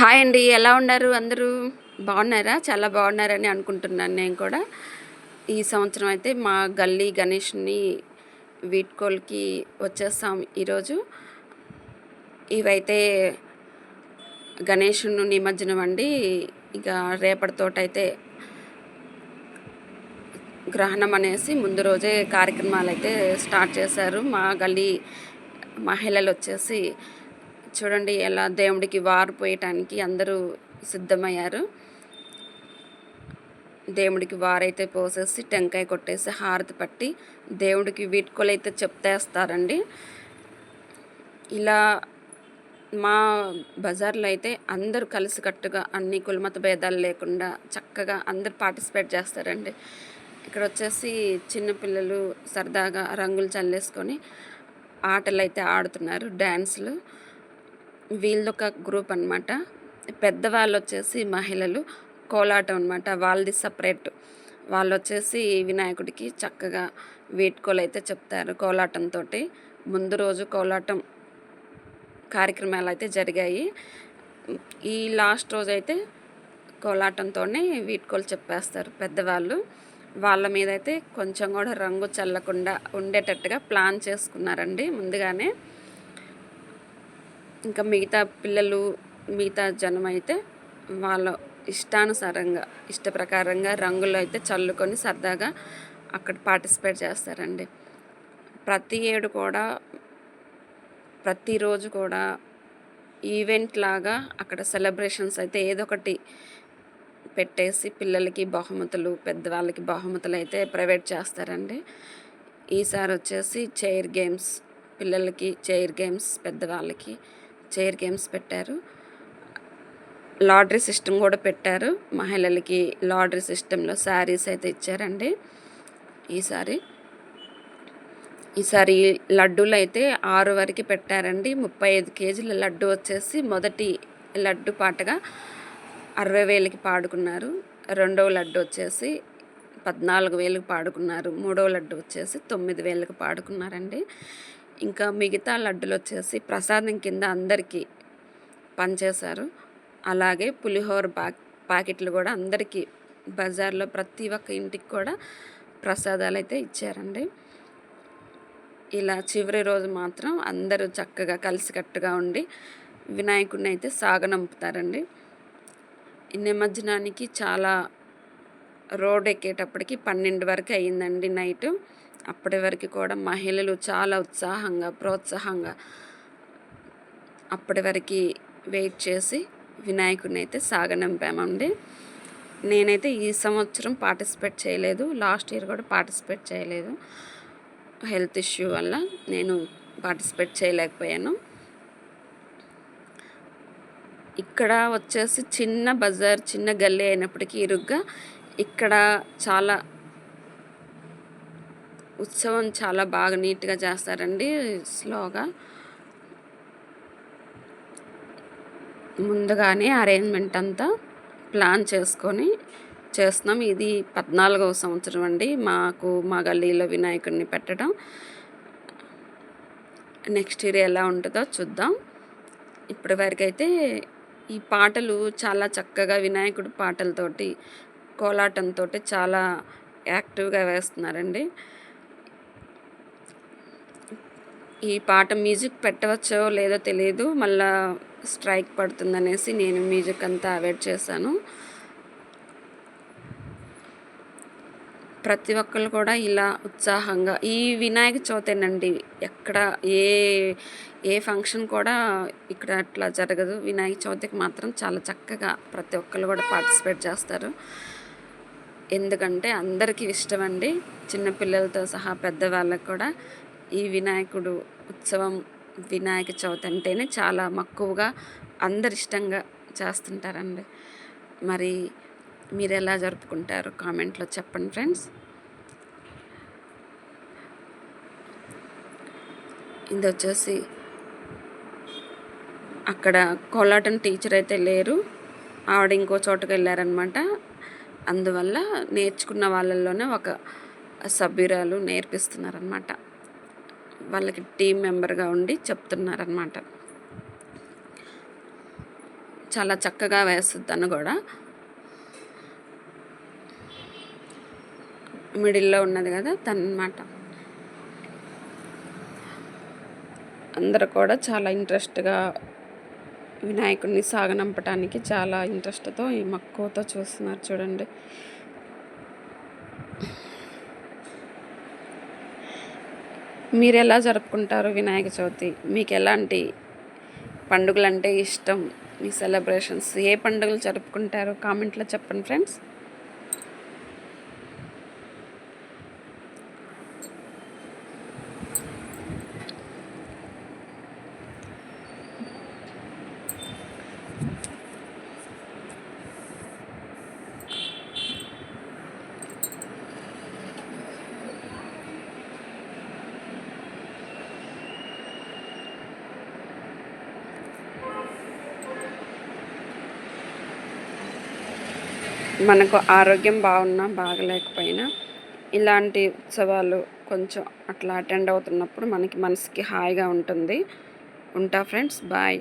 Hi అండి ఎలా ఉన్నారు అందరూ? బాగున్నారా? చాలా బాగున్నారని అనుకుంటున్నాను నేను కూడా. ఈ సంవత్సరం అయితే మా గల్లీ గణేష్ని వీట్కోల్కి వచ్చేస్తాం ఈరోజు. ఇవైతే గణేషుని నిమజ్జనం అండి. ఇక రేపటితోటైతే గ్రహణం అనేసి ముందు రోజే కార్యక్రమాలు అయితే స్టార్ట్ చేశారు. మా గల్లీ మహిళలు వచ్చేసి చూడండి ఎలా దేవుడికి వారు పోయటానికి అందరూ సిద్ధమయ్యారు. దేవుడికి వారైతే పోసేసి టెంకాయ కొట్టేసి హారతి పట్టి దేవుడికి వీట్కోలైతే అయితే చెప్తేస్తారండి ఇలా మా బజార్లో అయితే అందరూ కలిసికట్టుగా అన్ని కులమత భేదాలు లేకుండా చక్కగా అందరు పార్టిసిపేట్ చేస్తారండి. ఇక్కడ వచ్చేసి చిన్నపిల్లలు సరదాగా రంగులు చల్లేసుకొని ఆటలు అయితే ఆడుతున్నారు డ్యాన్సులు వీళ్ళొక గ్రూప్ అనమాట పెద్దవాళ్ళు వచ్చేసి మహిళలు కోలాటం అనమాట వాళ్ళది సపరేట్ వాళ్ళు వచ్చేసి వినాయకుడికి చక్కగా వీడ్కోలు అయితే చెప్తారు కోలాటంతో ముందు రోజు కోలాటం కార్యక్రమాలు అయితే జరిగాయి. ఈ లాస్ట్ రోజు అయితే కోలాటంతోనే వీడ్కోలు చెప్పేస్తారు పెద్దవాళ్ళు. వాళ్ళ మీద అయితే కొంచెం కూడా రంగు చల్లకుండా ఉండేటట్టుగా ప్లాన్ చేసుకున్నారండి ముందుగానే. ఇంకా మిగతా పిల్లలు మిగతా జనం అయితే వాళ్ళ ఇష్టానుసారంగా ఇష్ట ప్రకారంగా రంగులు అయితే చల్లుకొని సరదాగా అక్కడ పార్టిసిపేట్ చేస్తారండి. ప్రతి ఏడు కూడా ప్రతిరోజు కూడా ఈవెంట్ లాగా అక్కడ సెలబ్రేషన్స్ అయితే ఏదో ఒకటి పెట్టేసి పిల్లలకి బహుమతులు పెద్దవాళ్ళకి బహుమతులు అయితే ప్రైవేట్ చేస్తారండి. ఈసారి వచ్చేసి చైర్ గేమ్స్ పిల్లలకి చైర్ గేమ్స్ పెద్దవాళ్ళకి చైర్ గేమ్స్ పెట్టారు. లాటరీ సిస్టమ్ కూడా పెట్టారు. మహిళలకి లాటరీ సిస్టంలో శారీస్ అయితే ఇచ్చారండి. ఈసారి ఈసారి లడ్డూలు అయితే ఆరు వరకు పెట్టారండి. ముప్పై ఐదు కేజీల లడ్డు వచ్చేసి మొదటి లడ్డు పాటగా అరవై వేలకి పాడుకున్నారు. రెండవ లడ్డు వచ్చేసి పద్నాలుగు వేలకు పాడుకున్నారు. మూడవ లడ్డు వచ్చేసి తొమ్మిది వేలకు పాడుకున్నారండి. ఇంకా మిగతా లడ్డులు వచ్చేసి ప్రసాదం కింద అందరికీ పనిచేశారు అలాగే పులిహోర పా ప్యాకెట్లు కూడా అందరికీ బజార్లో ప్రతి ఒక్క ఇంటికి కూడా ప్రసాదాలు అయితే ఇచ్చారండి. ఇలా చివరి రోజు మాత్రం అందరూ చక్కగా కలిసికట్టుగా ఉండి వినాయకుడిని అయితే సాగనంపుతారండి. నిమజ్జనానికి చాలా రోడ్ ఎక్కేటప్పటికి పన్నెండు వరకు అయ్యిందండి నైట్. అప్పటి వరకు కూడా మహిళలు చాలా ఉత్సాహంగా ప్రోత్సాహంగా అప్పటి వరకు వెయిట్ చేసి వినాయకుడిని అయితే సాగనంపామండి. నేనైతే ఈ సంవత్సరం పార్టిసిపేట్ చేయలేదు. లాస్ట్ ఇయర్ కూడా పార్టిసిపేట్ చేయలేదు. హెల్త్ ఇష్యూ వల్ల నేను పార్టిసిపేట్ చేయలేకపోయాను. ఇక్కడ వచ్చేసి చిన్న బజార్ చిన్న గల్లీ అయినప్పటికీ ఇరుగ్గా ఇక్కడ చాలా ఉత్సవం చాలా బాగా నీట్గా చేస్తారండి స్లోగా. ముందుగానే అరేంజ్మెంట్ అంతా ప్లాన్ చేసుకొని చేస్తున్నాం. ఇది పద్నాలుగవ సంవత్సరం అండి. మాకు మా గల్లీలో వినాయకుడిని పెట్టడం. నెక్స్ట్ ఇయర్ ఎలా ఉంటుందో చూద్దాం. ఇప్పటి వరకైతే ఈ పాటలు చాలా చక్కగా వినాయకుడి పాటలతోటి కోలాటంతో చాలా యాక్టివ్గా వేస్తున్నారండి. ఈ పాట మ్యూజిక్ పెట్టవచ్చో లేదో తెలియదు మళ్ళా స్ట్రైక్ పడుతుందనేసి నేను మ్యూజిక్ అంతా అవాయిడ్ చేశాను. ప్రతి ఒక్కరు కూడా ఇలా ఉత్సాహంగా ఈ వినాయక చవితేనండి ఎక్కడ ఏ ఏ ఫంక్షన్ కూడా ఇక్కడ అట్లా జరగదు. వినాయక చవితికి మాత్రం చాలా చక్కగా ప్రతి ఒక్కరు కూడా పార్టిసిపేట్ చేస్తారు. ఎందుకంటే అందరికీ ఇష్టం అండి చిన్నపిల్లలతో సహా పెద్దవాళ్ళకు కూడా. ఈ వినాయకుడు ఉత్సవం వినాయక చవితి అంటేనే చాలా మక్కువగా అందరు ఇష్టంగా చేస్తుంటారండి. మరి మీరు ఎలా జరుపుకుంటారు కామెంట్లో చెప్పండి ఫ్రెండ్స్. ఇది వచ్చేసి అక్కడ కోలాటం టీచర్ అయితే లేరు. ఆవిడ ఇంకో చోటుకు వెళ్ళారనమాట. అందువల్ల నేర్చుకున్న వాళ్ళల్లోనే ఒక సభ్యురాలు నేర్పిస్తున్నారనమాట. వాళ్ళకి టీం మెంబర్గా ఉండి చెప్తున్నారనమాట చాలా చక్కగా వేస్తుంది తను కూడా. మిడిల్లో ఉన్నది కదా తనమాట. అందరూ కూడా చాలా ఇంట్రెస్ట్గా వినాయకుడిని సాగనంపటానికి చాలా ఇంట్రెస్ట్తో ఈ మక్కువతో చూస్తున్నారు చూడండి. మీరు ఎలా జరుపుకుంటారు వినాయక చవితి? మీకు ఎలాంటి పండుగలు అంటే ఇష్టం? మీ సెలబ్రేషన్స్ ఏ పండుగలు జరుపుకుంటారో? కామెంట్లో చెప్పండి ఫ్రెండ్స్. మనకు ఆరోగ్యం బాగున్నా బాగలేకపోయినా ఇలాంటి ఉత్సవాలు కొంచెం అట్లా అటెండ్ అవుతున్నప్పుడు మనకి మనసుకి హాయిగా ఉంటుంది. ఉంటా ఫ్రెండ్స్ బాయ్.